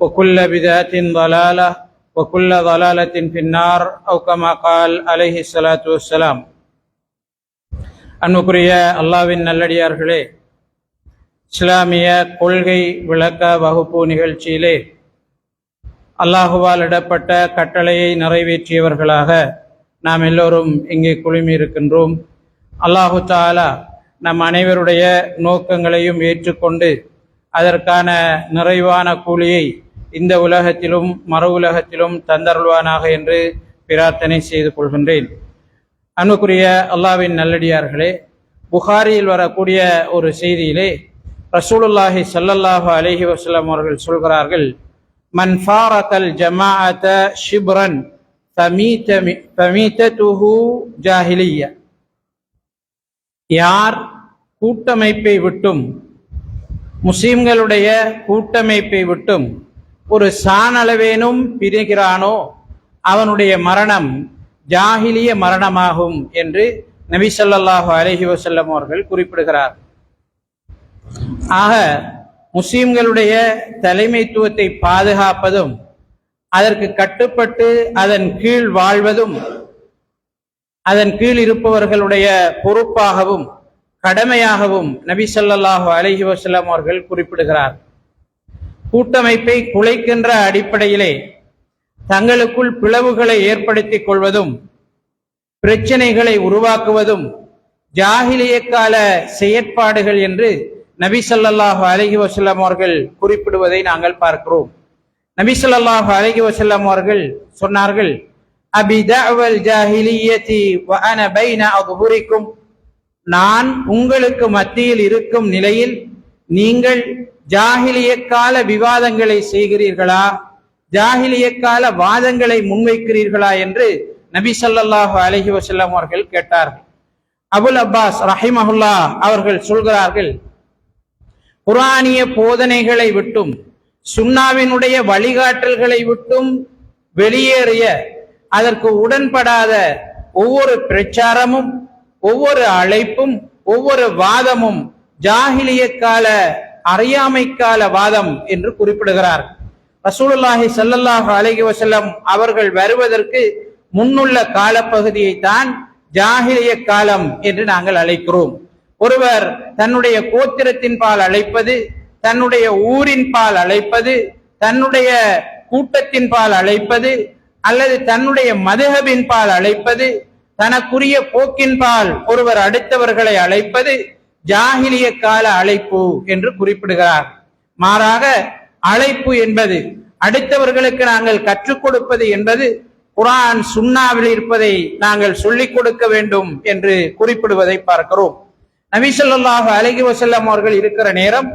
وكل بدعة ضلالة وكل ضلالة في النار أو كما قال عليه الصلاة والسلام அன்புக்குரிய அல்லாவின் நல்லடியார்களே இஸ்லாமிய கொள்கை விளக்க வகுப்பு நிகழ்ச்சியிலே அல்லாஹுவால் இடப்பட்ட கட்டளையை நிறைவேற்றியவர்களாக நாம் எல்லோரும் இங்கே குழுமி இருக்கின்றோம் அல்லாஹு தாலா நம் அனைவருடைய நோக்கங்களையும் ஏற்றுக்கொண்டு அதற்கான நிறைவான கூலியை இந்த உலகத்திலும் மறு உலகத்திலும் தந்தருள்வானாக என்று பிரார்த்தனை செய்து கொள்கின்றேன். அன்புக்குரிய அல்லாவின் நல்லடியார்களே புகாரியில் வரக்கூடிய ஒரு செய்தியிலே ரசூலுல்லாஹி சல்லல்லாஹு அலஹி வசலம் அவர்கள் சொல்கிறார்கள் மன் ஜமாஅத ஷிப்ரன் ஃபமீத யார் கூட்டமைப்பை விட்டும் முஸ்லிம்களுடைய கூட்டமைப்பை விட்டும் ஒரு சாணளவேனும் பிரிகிறானோ அவனுடைய மரணம் ஜாகிலிய மரணமாகும் என்று நபி ஸல்லல்லாஹு அலைஹி அவர்கள் குறிப்பிடுகிறார். ஆக முஸ்லிம்களுடைய தலைமைத்துவத்தை பாதுகாப்பதும் அதற்கு கட்டுப்பட்டு அதன் கீழ் வாழ்வதும் அதன் கீழ் இருப்பவர்களுடைய பொறுப்பாகவும் கடமையாகவும் நபி ஸல்லல்லாஹு அலஹி வசல்லம் அவர்கள் குறிப்பிடுகிறார். கூட்டமைப்பை குலைக்கின்ற அடிப்படையிலே தங்களுக்குள் பிளவுகளை ஏற்படுத்திக் கொள்வதும் பிரச்சனைகளை உருவாக்குவதும் ஜாகிலிய கால செயற்பாடுகள் என்று நபி சொல்லாஹு அலஹி வசல்லம் அவர்கள் குறிப்பிடுவதை நாங்கள் பார்க்கிறோம். நபி சொல்லாஹு அலஹி வசல்லம் அவர்கள் சொன்னார்கள் அபிதவல் ஜாஹிலியத்தி வஅன பைன அகுபுரிக்கும் நான் உங்களுக்கு மத்தியில் இருக்கும் நிலையில் நீங்கள் ஜாகிலிய கால விவாதங்களை செய்கிறீர்களா? ஜாகிலிய கால வாதங்களை முன்வைக்கிறீர்களா என்று நபி சல்லாஹு அலஹி வஸல்லம் அவர்கள் கேட்டார்கள். அபுல் அப்பாஸ் ரஹிமஹுல்லா அவர்கள் சொல்கிறார்கள் குரானிய போதனைகளை விட்டும் சுன்னாவினுடைய வழிகாட்டல்களை விட்டும் வெளியேறிய அதற்கு உடன்படாத ஒவ்வொரு பிரச்சாரமும் ஒவ்வொரு அழைப்பும் ஒவ்வொரு வாதமும் ஜாகிலிய கால அறியாமை கால வாதம் என்று குறிப்பிடுகிறார். ரசூலுல்லாஹி சல்லல்லாஹு அலஹி வசல்லம் அவர்கள் வருவதற்கு முன்னுள்ள காலப்பகுதியை தான் ஜாகிலிய காலம் என்று நாங்கள் அழைக்கிறோம். ஒருவர் தன்னுடைய கோத்திரத்தின் பால் அழைப்பது தன்னுடைய ஊரின் பால் அழைப்பது தன்னுடைய கூட்டத்தின் பால் அழைப்பது அல்லது தன்னுடைய மதுகபின் பால் அழைப்பது தனக்குரிய போக்கின் பால் ஒருவர் அடுத்தவர்களை அழைப்பது ஜாகிலிய கால அழைப்பு என்று குறிப்பிடுகிறார். மாறாக அழைப்பு என்பது அடுத்தவர்களுக்கு நாங்கள் கற்றுக் கொடுப்பது என்பது குரான் சுண்ணாவில் இருப்பதை நாங்கள் சொல்லிக் கொடுக்க வேண்டும் என்று குறிப்பிடுவதை பார்க்கிறோம். நபிசல்லாஹு ஸல்லல்லாஹு வசல்லம் அவர்கள் இருக்கிற நேரம்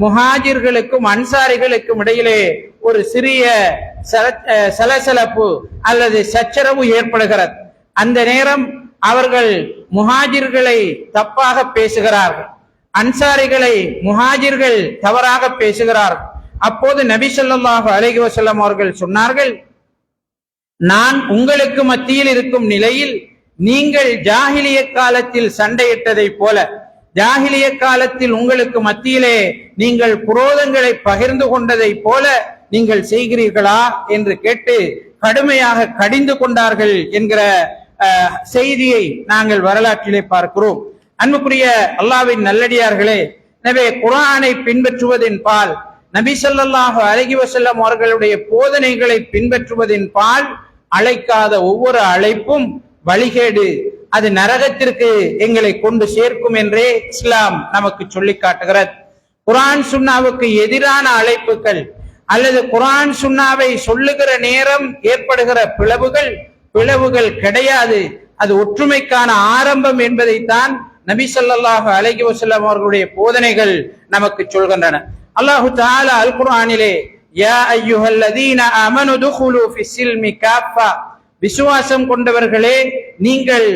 முஹாஜிர்களுக்கும் அன்சாரிகளுக்கும் இடையிலே ஒரு சிறிய சல- சலசலப்பு அல்லது சச்சரவு ஏற்படுகிறது. அந்த நேரம் அவர்கள் முஹாஜிர்களை தப்பாக பேசுகிறார்கள். அன்சாரிகளை முஹாஜிர்கள் தவறாக பேசுகிறார்கள். அப்போது நபி ஸல்லல்லாஹு அலைஹி வசல்லம் அவர்கள் சொன்னார்கள் நான் உங்களுக்கு மத்தியில் இருக்கும் நிலையில் நீங்கள் ஜாகிலிய காலத்தில் சண்டையிட்டதை போல ஜாகிலிய காலத்தில் உங்களுக்கு மத்தியிலே நீங்கள் குரோதங்களை பகிர்ந்து கொண்டதை போல நீங்கள் செய்கிறீர்களா? என்று கேட்டு கடுமையாக கடிந்து கொண்டார்கள் என்கிற செய்தியை நாங்கள் வரலாற்றிலே பார்க்கிறோம். அன்புக்குரிய அல்லாவின் நல்லடியார்களே எனவே குரானை பின்பற்றுவதின் பால் நபி ஸல்லல்லாஹு அலைஹி அவர்களுடைய போதனைகளை பின்பற்றுவதின் பால் அழைக்காத ஒவ்வொரு அழைப்பும் வழிகேடு. அது நரகத்திற்கு எங்களை கொண்டு சேர்க்கும் என்றே இஸ்லாம் நமக்கு சொல்லி காட்டுகிறது. குரான் சுன்னாவுக்கு எதிரான அழைப்புகள் அல்லது குரான் சுன்னாவை சொல்லுகிற நேரம் ஏற்படுகிற பிளவுகள் பிளவுகள் கிடையாது. அது ஒற்றுமைக்கான ஆரம்பம் என்பதைத்தான் நபி சொல்லாஹு அலைஹி வசல்லாம் அவர்களுடைய போதனைகள் நமக்கு சொல்கின்றன. அல்லாஹு தாலா அல் குர்ஆனிலே யா அய்யுஹல்லதீன ஆமனு துகுலு ஃபிஸ்ஸில்மி காஃபா. விசுவாசம் கொண்டவர்களே நீங்கள்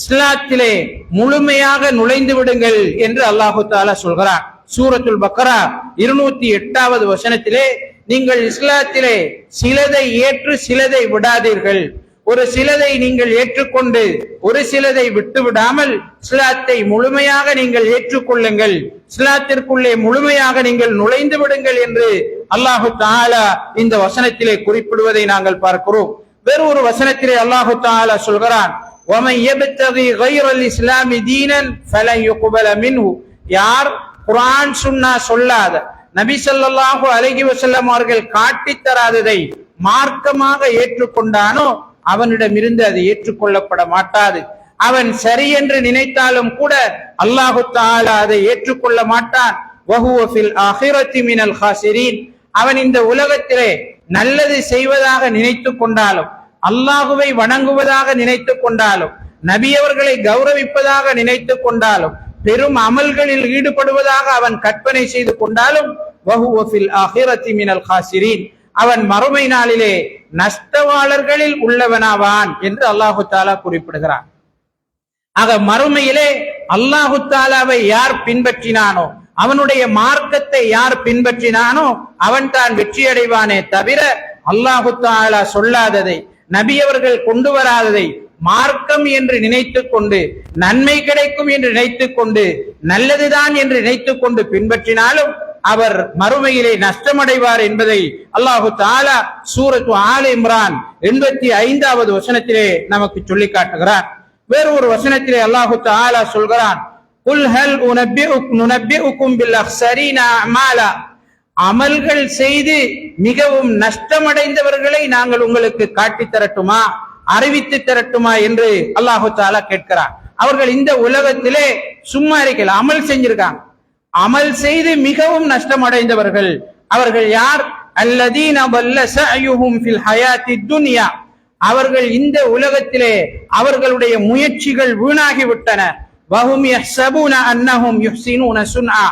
இஸ்லாத்திலே முழுமையாக நுழைந்து விடுங்கள் என்று அல்லாஹு தாலா சொல்கிறார் சூரத்துல் பக்ரா இருநூத்தி எட்டாவது வசனத்திலே நீங்கள் இஸ்லாத்திலே சிலதை ஏற்று சிலதை விடாதீர்கள். ஒரு சிலதை நீங்கள் ஏற்றுக்கொண்டு ஒரு சிலதை விட்டுவிடாமல் சிலாத்தை முழுமையாக நீங்கள் ஏற்றுக்கொள்ளுங்கள். சிலாத்திற்குள்ளே முழுமையாக நீங்கள் நுழைந்து விடுங்கள் என்று அல்லாஹு தாலா இந்த வசனத்திலே குறிப்பிடுவதை நாங்கள் பார்க்கிறோம். வேறு ஒரு வசனத்திலே அல்லாஹு தாலா சொல்கிறான் யார் குரான் சுன்னா சொல்லாத நபி சொல்லாஹு அலகி வசல்லம் அவர்கள் காட்டித்தராததை மார்க்கமாக ஏற்றுக்கொண்டானோ அவனிடமிருந்து அது ஏற்றுக்கொள்ளப்பட மாட்டாது அவன் சரி என்று நினைத்தாலும் கூட அல்லாஹு தாலா அதை ஏற்றுக்கொள்ள மாட்டான் அவன் இந்த உலகத்திலே நல்லது செய்வதாக நினைத்து கொண்டாலும் அல்லாஹுவை வணங்குவதாக நினைத்து கொண்டாலும் நபியவர்களை கௌரவிப்பதாக நினைத்து கொண்டாலும் பெரும் அமல்களில் ஈடுபடுவதாக அவன் கற்பனை செய்து கொண்டாலும் வஹுவஃபில் அஹிரத்தி மினல் ஹாசிரீன். அவன் மறுமை நாளிலே நஷ்டவாளர்களில் உள்ளவனாவான் என்று அல்லாஹு தாலா குறிப்பிடுகிறான். ஆக மறுமையிலே அல்லாஹு தாலாவை யார் பின்பற்றினானோ அவனுடைய மார்க்கத்தை யார் பின்பற்றினானோ அவன் தான் வெற்றி அடைவானே தவிர அல்லாஹு தாலா சொல்லாததை நபியவர்கள் கொண்டு வராததை மார்க்கம் என்று நினைத்து கொண்டு நன்மை கிடைக்கும் என்று நினைத்து கொண்டு நல்லதுதான் என்று நினைத்து கொண்டு பின்பற்றினாலும் அவர் மறுமையிலே நஷ்டமடைவார் என்பதை அல்லாஹு தாலா சூரத்து ஆல் இம்ரான் எண்பத்தி ஐந்தாவது வசனத்திலே நமக்கு சொல்லி காட்டுகிறார். வேறு ஒரு வசனத்திலே அல்லாஹு தாலா சொல்கிறான் குல் ஹல் பில் அமாலா. அமல்கள் செய்து மிகவும் நஷ்டமடைந்தவர்களை நாங்கள் உங்களுக்கு காட்டி தரட்டுமா அறிவித்து தரட்டுமா என்று அல்லாஹு தாலா கேட்கிறார். அவர்கள் இந்த உலகத்திலே சும்மா இருக்கல அமல் செஞ்சிருக்காங்க. அமல் செய்து மிகவும் நஷ்டமடைந்தவர்கள். அவர்கள் யார்? அல்லதீன வல்ல ஃபில் ஹயாத்தி துன்யா. அவர்கள் இந்த உலகத்திலே அவர்களுடைய முயற்சிகள் வீணாகிவிட்டன. வஹும் யஹ்சபூன அன்னஹும் யுஹ்சினூன சுன்ஆ.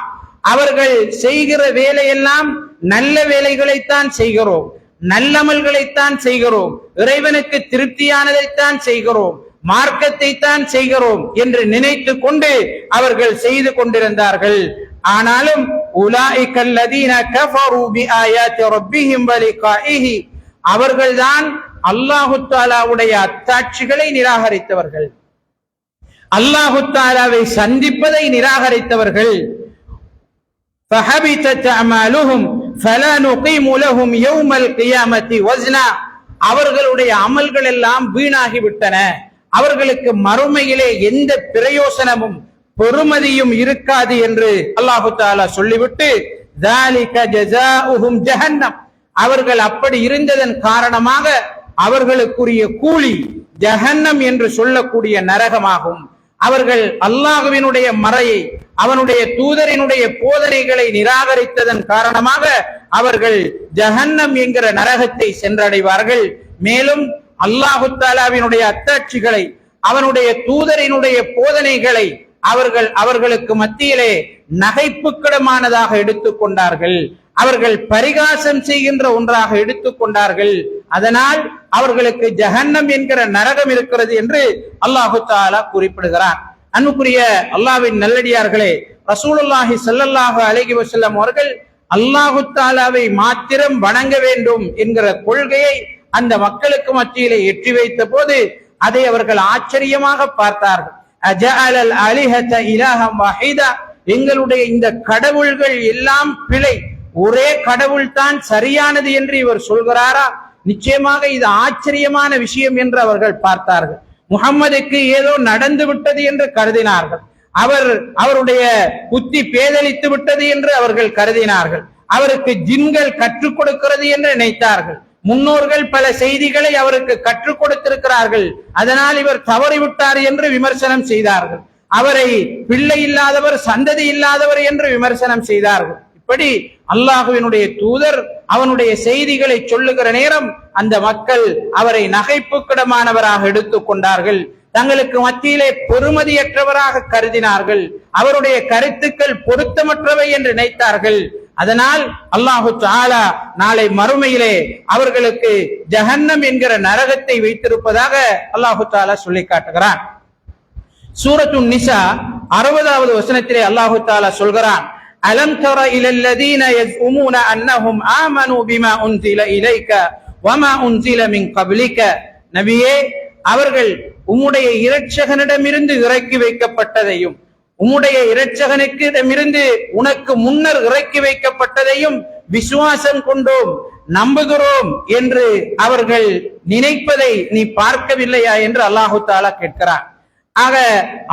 அவர்கள் செய்கிற வேலையெல்லாம் நல்ல வேலைகளைத்தான் செய்கிறோம். நல்லமல்களைத்தான் செய்கிறோம். இறைவனுக்கு திருப்தியானதைத்தான் செய்கிறோம். மார்க்கத்தை தான் செய்கிறோம் என்று நினைத்து கொண்டு அவர்கள் செய்து கொண்டிருந்தார்கள். ஆனாலும் அவர்கள்தான் அல்லாஹு தாலாவுடைய அத்தாட்சிகளை நிராகரித்தவர்கள். அல்லாஹு தாலாவை சந்திப்பதை நிராகரித்தவர்கள். அவர்களுடைய அமல்கள் எல்லாம் வீணாகிவிட்டன. அவர்களுக்கு மறுமையிலே எந்த பிரயோசனமும் பொறுமதியும் இருக்காது என்று அல்லாஹு தாலா சொல்லிவிட்டு ஜஹன்னம் அவர்கள் அப்படி இருந்ததன் காரணமாக அவர்களுக்குரிய கூலி ஜஹன்னம் என்று சொல்லக்கூடிய நரகமாகும். அவர்கள் அல்லாஹுவினுடைய மறையை அவனுடைய தூதரினுடைய போதனைகளை நிராகரித்ததன் காரணமாக அவர்கள் ஜஹன்னம் என்கிற நரகத்தை சென்றடைவார்கள். மேலும் அல்லாஹு தாலாவினுடைய அத்தாட்சிகளை அவனுடைய தூதரினுடைய போதனைகளை அவர்கள் அவர்களுக்கு மத்தியிலே நகைப்புக்கிடமானதாக எடுத்துக்கொண்டார்கள். அவர்கள் பரிகாசம் செய்கின்ற ஒன்றாக எடுத்துக்கொண்டார்கள். அதனால் அவர்களுக்கு ஜஹன்னம் என்கிற நரகம் இருக்கிறது என்று அல்லாஹு தாலா குறிப்பிடுகிறார் அன்புக்குரிய அல்லாவின் நல்லடியார்களே ரசூலுல்லாஹி சல்லல்லாஹு அழகி வசல்லம் அவர்கள் அல்லாஹு தாலாவை மாத்திரம் வணங்க வேண்டும் என்கிற கொள்கையை அந்த மக்களுக்கு மத்தியிலே எட்டி வைத்த போது அதை அவர்கள் ஆச்சரியமாக பார்த்தார்கள். அஜஅலல் அலிஹத இலாஹம் வாஹிதா. எங்களுடைய இந்த கடவுள்கள் எல்லாம் பிழை. ஒரே கடவுள் தான் சரியானது என்று இவர் சொல்கிறாரா? நிச்சயமாக இது ஆச்சரியமான விஷயம் என்று அவர்கள் பார்த்தார்கள். முகம்மதுக்கு ஏதோ நடந்து விட்டது என்று கருதினார்கள். அவர் அவருடைய புத்தி பேதலித்து விட்டது என்று அவர்கள் கருதினார்கள். அவருக்கு ஜின்கள் கற்றுக் கொடுக்கிறது என்று நினைத்தார்கள். முன்னோர்கள் பல செய்திகளை அவருக்கு கற்றுக் கொடுத்திருக்கிறார்கள். அதனால் இவர் தவறிவிட்டார் என்று விமர்சனம் செய்தார்கள். அவரை பிள்ளை இல்லாதவர் சந்ததி இல்லாதவர் என்று விமர்சனம் செய்தார்கள். இப்படி அல்லாஹுவினுடைய தூதர் அவனுடைய செய்திகளை சொல்லுகிற நேரம் அந்த மக்கள் அவரை நகைப்புக்கிடமானவராக எடுத்துக் கொண்டார்கள். தங்களுக்கு மத்தியிலே பொறுமதியற்றவராக கருதினார்கள். அவருடைய கருத்துக்கள் பொருத்தமற்றவை என்று நினைத்தார்கள். அதனால் அல்லாஹு தாலா நாளை மறுமையிலே அவர்களுக்கு ஜஹன்னம் என்கிற நரகத்தை வைத்திருப்பதாக அல்லாஹு தாலா சொல்லி காட்டுகிறான். சூரத்து நிசா அறுபதாவது வசனத்திலே அல்லாஹு தாலா சொல்கிறான் அலம் தர இலல்லதீன யஸ்உமூன அன்னஹும் ஆமனு பிமா உன்சில இலைக்க வமா உன்சில மின் கபிலிக்க. நபியே அவர்கள் உம்முடைய இரட்சகனிடமிருந்து இறக்கி வைக்கப்பட்டதையும் உம்முடைய இரட்சகனுக்கிடமிருந்து உனக்கு முன்னர் இறக்கி வைக்கப்பட்டதையும் விசுவாசம் கொண்டோம் நம்புகிறோம் என்று அவர்கள் நினைப்பதை நீ பார்க்கவில்லையா என்று அல்லாஹு தாலா கேட்கிறார் ஆக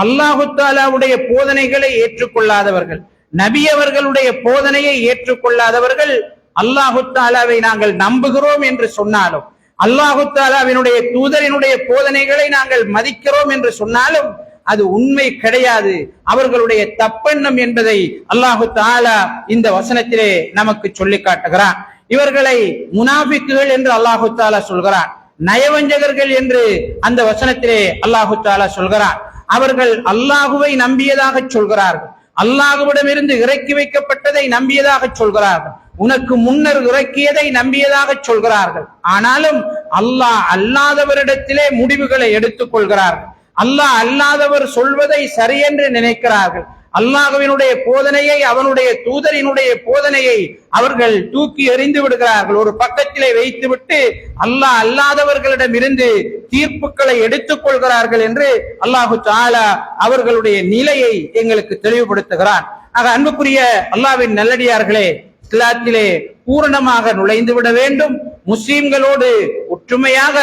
அல்லாஹு தாலாவுடைய போதனைகளை ஏற்றுக்கொள்ளாதவர்கள் நபி அவர்களுடைய போதனையை ஏற்றுக்கொள்ளாதவர்கள் அல்லாஹு தாலாவை நாங்கள் நம்புகிறோம் என்று சொன்னாலும் அல்லாஹு தாலாவினுடைய தூதரினுடைய போதனைகளை நாங்கள் மதிக்கிறோம் என்று சொன்னாலும் அது உண்மை கிடையாது. அவர்களுடைய தப்பெண்ணம் என்பதை அல்லாஹு தாலா இந்த வசனத்திலே நமக்கு சொல்லி காட்டுகிறான். இவர்களை முனாபிக்குகள் என்று அல்லாஹு தாலா சொல்கிறான். நயவஞ்சகர்கள் என்று அந்த வசனத்திலே அல்லாஹு தாலா சொல்கிறான். அவர்கள் அல்லாஹுவை நம்பியதாக சொல்கிறார்கள். அல்லாஹுவிடமிருந்து இறக்கி வைக்கப்பட்டதை நம்பியதாக சொல்கிறார்கள். உனக்கு முன்னர் இறக்கியதை நம்பியதாக சொல்கிறார்கள். ஆனாலும் அல்லாஹ் அல்லாதவரிடத்திலே முடிவுகளை எடுத்துக் கொள்கிறார்கள். அல்லாஹ் அல்லாதவர் சொல்வதை சரியென்று நினைக்கிறார்கள். அல்லாஹுவினுடைய போதனையை அவனுடைய தூதரினுடைய போதனையை அவர்கள் தூக்கி எறிந்து விடுகிறார்கள். ஒரு பக்கத்திலே வைத்துவிட்டு அல்லாஹ் அல்லாதவர்களிடம் இருந்து தீர்ப்புகளை எடுத்துக் கொள்கிறார்கள் என்று அல்லாஹு தாலா அவர்களுடைய நிலையை எங்களுக்கு தெளிவுபடுத்துகிறான். ஆக அன்புக்குரிய அல்லாவின் நல்லடியார்களே இஸ்லாத்திலே பூரணமாக நுழைந்து விட வேண்டும். முஸ்லிம்களோடு ஒற்றுமையாக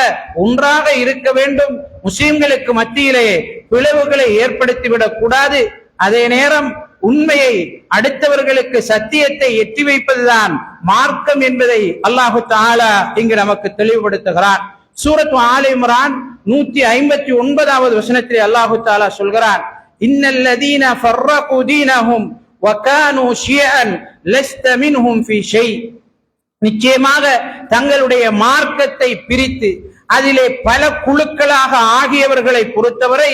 ஒன்றாக இருக்க வேண்டும். முஸ்லிம்களுக்கு மத்தியிலே பிளவுகளை ஏற்படுத்திவிடக் கூடாது. அதே நேரம் உண்மையை அடுத்தவர்களுக்கு சத்தியத்தை எட்டி வைப்பதுதான் மார்க்கம் என்பதை அல்லாஹு தாலா இங்கு நமக்கு தெளிவுபடுத்துகிறான். சூரத் ஆலிம்ரான் நூத்தி ஐம்பத்தி ஒன்பதாவது வசனத்திலே அல்லாஹு தாலா சொல்கிறான். இன்னல்லதீன ஃபர்ரகு தீனஹும் வகானு ஷியன் லஸ்த மின்ஹும் ஃபீ ஷை நிச்சயமாக தங்களுடைய மார்க்கத்தை பிரித்து அதிலே பல குழுக்களாக ஆகியவர்களை பொறுத்தவரை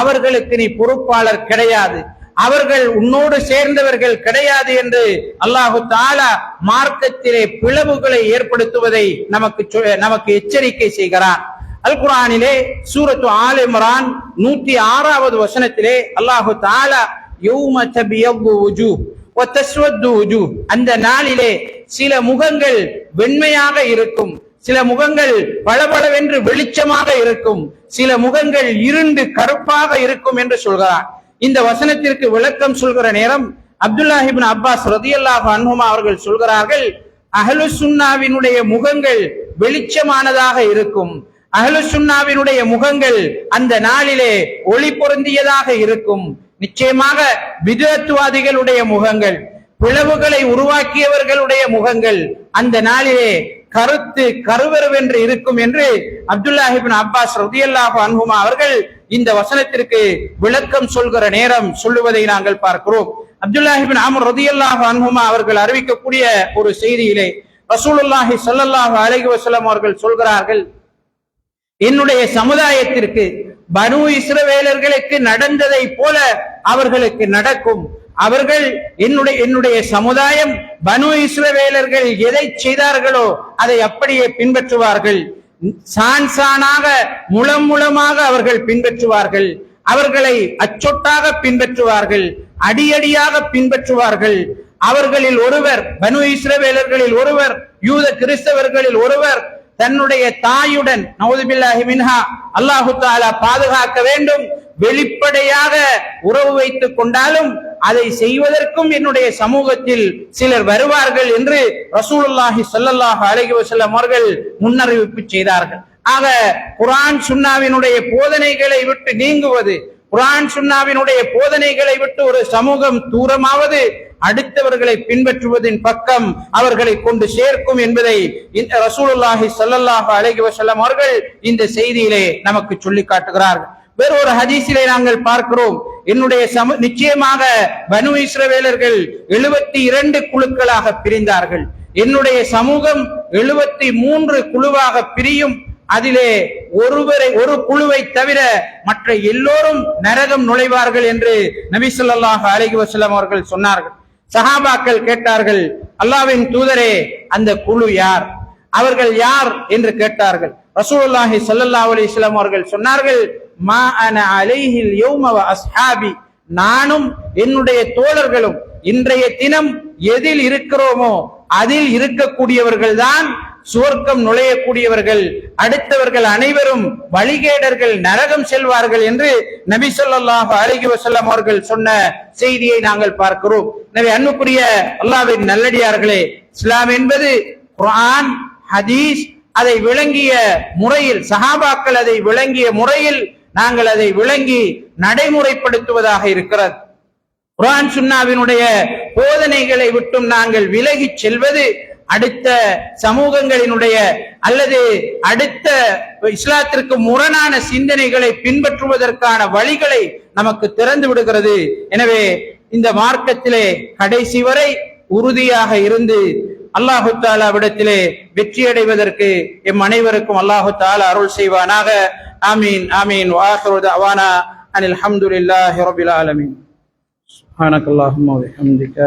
அவர்களுக்கு நீ பொறுப்பாளர் கிடையாது. அவர்கள் உன்னோடு சேர்ந்தவர்கள் கிடையாது என்று அல்லாஹு தாலா மார்க்கத்திலே பிளவுகளை ஏற்படுத்துவதை நமக்கு நமக்கு எச்சரிக்கை செய்கிறான். அல் குரானிலே சூரத்து ஆல் இம்ரான் நூத்தி ஆறாவது வசனத்திலே அல்லாஹு தாலா யௌம தபியவ்வு அந்த நாளிலே சில முகங்கள் வெண்மையாக இருக்கும். சில முகங்கள் பளபளவென்று வெளிச்சமாக இருக்கும். சில முகங்கள் இருண்டு கருப்பாக இருக்கும் என்று சொல்கிறார். இந்த வசனத்திற்கு விளக்கம் சொல்கிற நேரம் அப்துல்லாஹிபின் அப்பாஸ் ரதியல்லாஹ் அன்ஹுமா அவர்கள் சொல்கிறார்கள் அகலு சுன்னாவினுடைய முகங்கள் வெளிச்சமானதாக இருக்கும். அகலு சுன்னாவினுடைய முகங்கள் அந்த நாளிலே ஒளி பொருந்தியதாக இருக்கும். நிச்சயமாக விதத்துவாதிகளுடைய முகங்கள் பிளவுகளை உருவாக்கியவர்களுடைய முகங்கள் அந்த நாளிலே கருத்து கருவருவென்று இருக்கும் என்று அப்துல்லாஹிபின் அப்பாஸ் ரதியல்லாஹு அன்ஹுமா அவர்கள் இந்த வசனத்திற்கு விளக்கம் சொல்கிற நேரம் சொல்லுவதை நாங்கள் பார்க்கிறோம். அப்துல்லாஹிபின் அமர் ரதியல்லாஹு அன்ஹுமா அவர்கள் அறிவிக்கக்கூடிய ஒரு செய்தியிலே ரசூலுல்லாஹி சல்லல்லாஹு அலஹி வசலம் அவர்கள் சொல்கிறார்கள் என்னுடைய சமுதாயத்திற்கு பனு இஸ்ரவேலர்களுக்கு நடந்ததை போல அவர்களுக்கு நடக்கும். அவர்கள் என்னுடைய என்னுடைய சமுதாயம் பனு இஸ்ரவேலர்கள் எதை செய்தார்களோ அதை அப்படியே பின்பற்றுவார்கள். சான் சானாக முளம் முளமாக அவர்கள் பின்பற்றுவார்கள். அவர்களை அச்சொட்டாக பின்பற்றுவார்கள். அடியடியாக பின்பற்றுவார்கள். அவர்களில் ஒருவர் பனு இஸ்ரவேலர்களில் ஒருவர் யூத கிறிஸ்தவர்களில் ஒருவர் தன்னுடைய தாயுடன் நவதுபில்லாஹி மின்ஹா அல்லாஹு தாலா பாதுகாக்க வேண்டும். வெளிப்படையாக உறவு வைத்துக் கொண்டாலும் அதை செய்வதற்கும் என்னுடைய சமூகத்தில் சிலர் வருவார்கள் என்று ரசூலுல்லாஹி சொல்லல்லாஹ் அழகி வசல்லம் அவர்கள் முன்னறிவிப்பு செய்தார்கள். ஆக குரான் சுன்னாவினுடைய போதனைகளை விட்டு நீங்குவது குரான் சுன்னாவினுடைய போதனைகளை விட்டு ஒரு சமூகம் தூரமாவது அடுத்தவர்களை பின்பற்றுவதின் பக்கம் அவர்களை கொண்டு சேர்க்கும் என்பதை இந்த ரசூலுல்லாஹி ஸல்லல்லாஹு அழகி வசல்லம் அவர்கள் இந்த செய்தியிலே நமக்கு சொல்லி காட்டுகிறார்கள். வேறொரு ஹதீஸிலே நாங்கள் பார்க்கிறோம். என்னுடைய சம நிச்சயமாக பனு இஸ்ரவேலர்கள் எழுபத்தி இரண்டு குழுக்களாக பிரிந்தார்கள். என்னுடைய சமூகம் எழுபத்தி மூன்று குழுவாக பிரியும். அதிலே ஒருவரை ஒரு குழுவை தவிர மற்ற எல்லோரும் நரகம் நுழைவார்கள் என்று நபி ஸல்லல்லாஹு அலைஹி அவர்கள் சொன்னார்கள். சஹாபாக்கள் கேட்டார்கள் அல்லாஹ்வின் தூதரே அந்த குழு யார்? அவர்கள் யார் என்று கேட்டார்கள். ரசூலுல்லாஹி ஸல்லல்லாஹு அலைஹி வஸல்லம் அவர்கள் சொன்னார்கள் மா அன அலைஹில் யௌம வ அஸ்ஹாபி. நானும் என்னுடைய தோழர்களும் இன்றைய தினம் எதில் இருக்கிறோமோ அதில் இருக்கக்கூடியவர்கள் தான் சுவர்க்கம் நுழையக்கூடியவர்கள் அடுத்தவர்கள் அனைவரும் வழிகேடர்கள் நரகம் செல்வார்கள் என்று நபி ஸல்லல்லாஹு அலைஹி வசல்லம் அவர்கள் சொன்ன செய்தியை நாங்கள் பார்க்கிறோம். எனவே அன்புக்குரிய அல்லாவின் நல்லடியார்களே இஸ்லாம் என்பது குரான் ஹதீஸ் அதை விளங்கிய முறையில் சஹாபாக்கள் அதை விளங்கிய முறையில் நாங்கள் அதை விளங்கி நடைமுறைப்படுத்துவதாக இருக்கிறது. குரான் சுன்னாவினுடைய போதனைகளை விட்டும் நாங்கள் விலகிச் செல்வது அடுத்த சமூகங்களினுடைய அல்லது அடுத்த இஸ்லாத்திற்கு முரணான சிந்தனைகளை பின்பற்றுவதற்கான வழிகளை நமக்கு திறந்து விடுகிறது எனவே இந்த மார்க்கத்திலே கடைசி வரை உறுதியாக இருந்து அல்லாஹு தாலாவிடத்திலே வெற்றி அடைவதற்கு எம் அனைவருக்கும் அல்லாஹு தாலா அருள் செய்வானாக ஆமீன் ஆமீன் வாஹிரு தஅவானா அனில் ஹம்துலில்லாஹி ரபில் ஆலமீன் سبحانك اللهم وبحمدك